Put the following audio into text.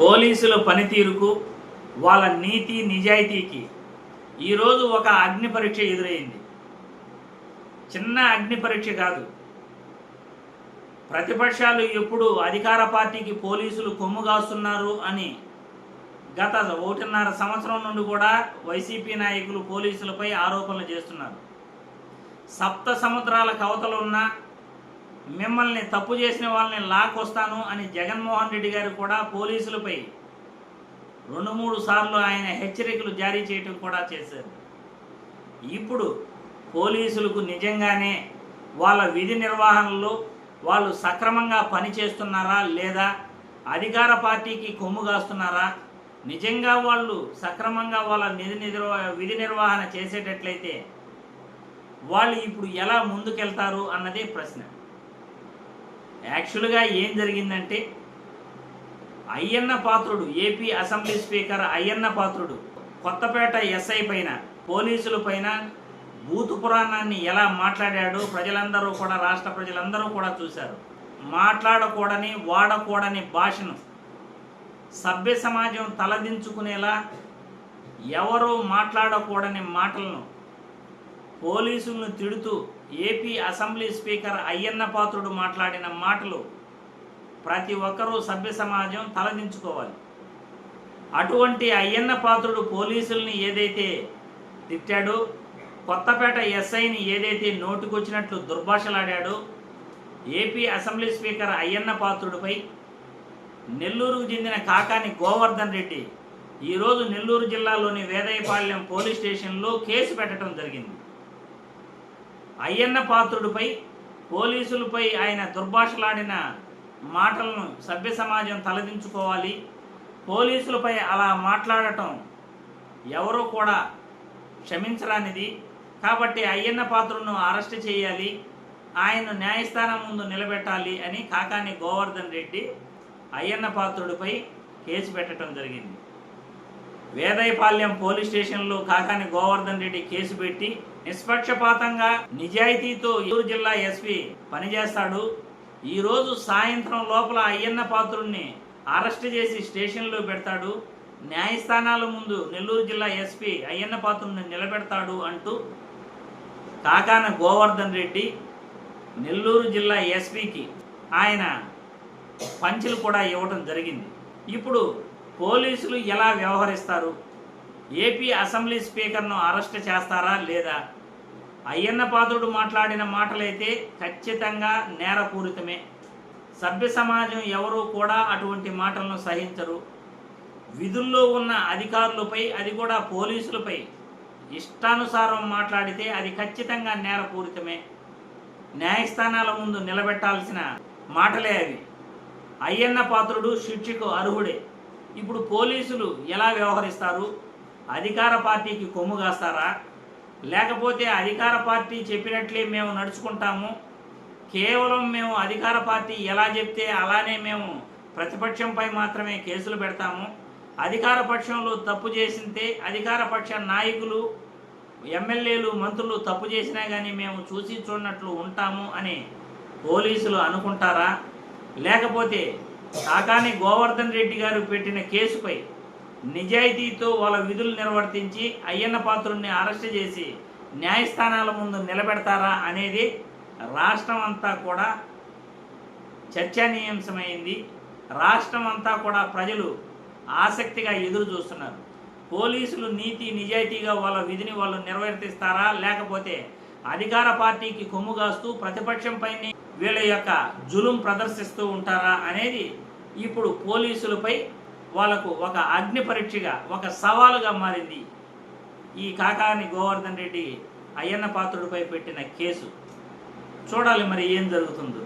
పోలీసుల పనితీరుకు వాళ్ళ నీతి నిజాయితీకి ఈరోజు ఒక అగ్ని పరీక్ష ఎదురైంది. చిన్న అగ్ని పరీక్ష కాదు. ప్రతిపక్షాలు ఎప్పుడు అధికార పార్టీకి పోలీసులు కొమ్ము కాస్తున్నారు అని గత ఒకటిన్నర సంవత్సరం నుండి కూడా వైసీపీ నాయకులు పోలీసులపై ఆరోపణలు చేస్తున్నారు. సప్త సముద్రాల కవతలున్న మిమ్మల్ని తప్పు చేసిన వాళ్ళని లాక్కొస్తాను అని జగన్మోహన్ రెడ్డి గారు కూడా పోలీసులపై రెండు మూడు సార్లు ఆయన హెచ్చరికలు జారీ చేయటం కూడా చేశారు. ఇప్పుడు పోలీసులకు నిజంగానే వాళ్ళ విధి నిర్వహణలో వాళ్ళు సక్రమంగా పనిచేస్తున్నారా లేదా అధికార పార్టీకి కొమ్ము కాస్తున్నారా? నిజంగా వాళ్ళు సక్రమంగా వాళ్ళ నిధి నిర్వహ విధి నిర్వహణ చేసేటట్లయితే వాళ్ళు ఇప్పుడు ఎలా ముందుకెళ్తారు అన్నదే ప్రశ్న. యాక్చువల్గా ఏం జరిగిందంటే Ayyanna Patrudu AP assembly speaker Ayyanna Patrudu Kothapeta SI పైన పోలీసుల పైన భూతు పురాణాన్ని ఎలా మాట్లాడాడో ప్రజలందరూ కూడా రాష్ట్ర ప్రజలందరూ కూడా చూశారు. మాట్లాడకూడని వాడకూడని భాషను సభ్య సమాజం తలదించుకునేలా ఎవరు మాట్లాడకూడని మాటలను పోలీసులను తిడుతూ AP assembly speaker Ayyanna Patrudu మాట్లాడిన మాటలు ప్రతి ఒక్కరూ సభ్య సమాజం తలదించుకోవాలి. అటువంటి అయ్యన్న పాత్రుడు పోలీసుల్ని ఏదైతే తిట్టాడో కొత్తపేట ఎస్ఐని ఏదైతే నోటుకొచ్చినట్లు దుర్భాషలాడాడో ఏపీ అసెంబ్లీ స్పీకర్ అయ్యన్న పాత్రుడిపై నెల్లూరుకు చెందిన కాకాని గోవర్ధన్ రెడ్డి ఈరోజు నెల్లూరు జిల్లాలోని వేదయపాళ్యం పోలీస్ స్టేషన్లో కేసు పెట్టడం జరిగింది. అయ్యన్న పాత్రుడిపై పోలీసులపై ఆయన దుర్భాషలాడిన మాటలను సభ్య సమాజం తలదించుకోవాలి. పోలీసులపై అలా మాట్లాడటం ఎవరూ కూడా క్షమించరానిది. కాబట్టి అయ్యన్న పాత్రును అరెస్ట్ చేయాలి. ఆయన్ను న్యాయస్థానం ముందు నిలబెట్టాలి అని కాకాని గోవర్ధన్ రెడ్డి అయ్యన్న పాత్రుడిపై కేసు పెట్టడం జరిగింది. వేదయపాల్యం పోలీస్ స్టేషన్లో కాకాని గోవర్ధన్ రెడ్డి కేసు పెట్టి నిష్పక్షపాతంగా నిజాయితీతో ఏలూరు జిల్లా ఎస్పీ పనిచేస్తాడు. ఈరోజు సాయంత్రం లోపల అయ్యన్న పాత్రుడిని అరెస్ట్ చేసి స్టేషన్లో పెడతాడు. న్యాయస్థానాల ముందు నెల్లూరు జిల్లా ఎస్పీ అయ్యన్న పాత్రుడిని నిలబెడతాడు అంటూ కాకాన గోవర్ధన్ రెడ్డి నెల్లూరు జిల్లా ఎస్పీకి ఆయన పంచులు కూడా ఇవ్వడం జరిగింది. ఇప్పుడు పోలీసులు ఎలా వ్యవహరిస్తారు? ఏపీ అసెంబ్లీ స్పీకర్ను అరెస్ట్ చేస్తారా లేదా? అయ్యన్న పాత్రుడు మాట్లాడిన మాటలైతే ఖచ్చితంగా నేరపూరితమే. సభ్య సమాజం ఎవరూ కూడా అటువంటి మాటలను సహించరు. విధుల్లో ఉన్న అధికారులపై అది కూడా పోలీసులపై ఇష్టానుసారం మాట్లాడితే అది ఖచ్చితంగా నేరపూరితమే. న్యాయస్థానాల ముందు నిలబెట్టాల్సిన మాటలే అవి. అయ్యన్న పాత్రుడు శిక్షకు అర్హుడే. ఇప్పుడు పోలీసులు ఎలా వ్యవహరిస్తారు? అధికార పార్టీకి కొమ్ము కాస్తారా? లేకపోతే అధికార పార్టీ చెప్పినట్లే మేము నడుచుకుంటాము? కేవలం మేము అధికార పార్టీ ఎలా చెప్తే అలానే మేము ప్రతిపక్షంపై మాత్రమే కేసులు పెడతాము? అధికార పక్షంలో తప్పు చేసింటే అధికార పక్ష నాయకులు ఎమ్మెల్యేలు మంత్రులు తప్పు చేసినా కానీ మేము చూసి చూడనట్లు ఉంటాము అని పోలీసులు అనుకుంటారా? లేకపోతే కాకాని గోవర్ధన్ రెడ్డి గారు పెట్టిన కేసుపై నిజాయితీతో వాళ్ళ విధులు నిర్వర్తించి అయ్యన్న పాత్రుడిని అరెస్ట్ చేసి న్యాయస్థానాల ముందు నిలబెడతారా అనేది రాష్ట్రం అంతా కూడా చర్చనీయాంశమైంది. రాష్ట్రం అంతా కూడా ప్రజలు ఆసక్తిగా ఎదురు చూస్తున్నారు. పోలీసులు నీతి నిజాయితీగా వాళ్ళ విధిని వాళ్ళు నిర్వర్తిస్తారా? లేకపోతే అధికార పార్టీకి కొమ్ము కాస్తూ ప్రతిపక్షంపైనే వీళ్ళ యొక్క జులుం ప్రదర్శిస్తూ ఉంటారా అనేది ఇప్పుడు పోలీసులపై వాళ్ళకు ఒక అగ్ని పరీక్షగా ఒక సవాలుగా మారింది. ఈ కాకాని గోవర్ధన్ రెడ్డి అయ్యన్న పాత్రుడిపై పెట్టిన కేసు. చూడాలి మరి ఏం జరుగుతుందో.